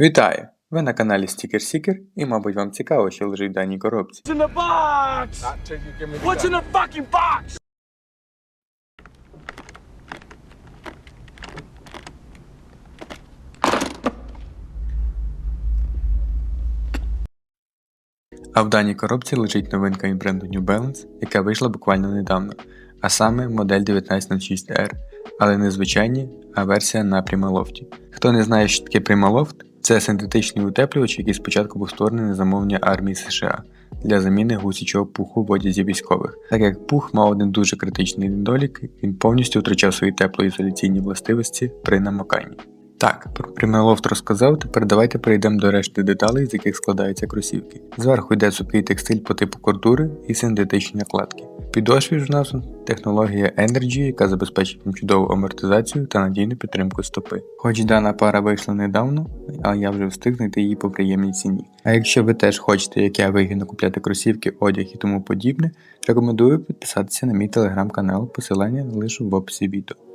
Вітаю! Ви на каналі Sticker Seeker і, мабуть, вам цікаво, що лежить в даній коробці. What's in the box? What's in the fucking box? А в даній коробці лежить новинка від бренду New Balance, яка вийшла буквально недавно, а саме модель 1906R, але не звичайні, а версія на Primaloft. Хто не знає, що таке Primaloft, це синтетичний утеплювач, який спочатку був створений на замовлення армії США для заміни гусячого пуху в одязі військових. Так як пух мав один дуже критичний недолік, він повністю втрачав свої теплоізоляційні властивості при намоканні. Так, про Primaloft розказав, тепер давайте перейдемо до решти деталей, з яких складаються кросівки. Зверху йде сухий текстиль по типу кордури і синтетичні накладки. Підошві ж у нас технологія Energy, яка забезпечить їм чудову амортизацію та надійну підтримку стопи. Хоч дана пара вийшла недавно, але я вже встиг знайти її по приємній ціні. А якщо ви теж хочете, як я вигідно купляти кросівки, одяг і тому подібне, рекомендую підписатися на мій телеграм-канал, посилання лише в описі відео.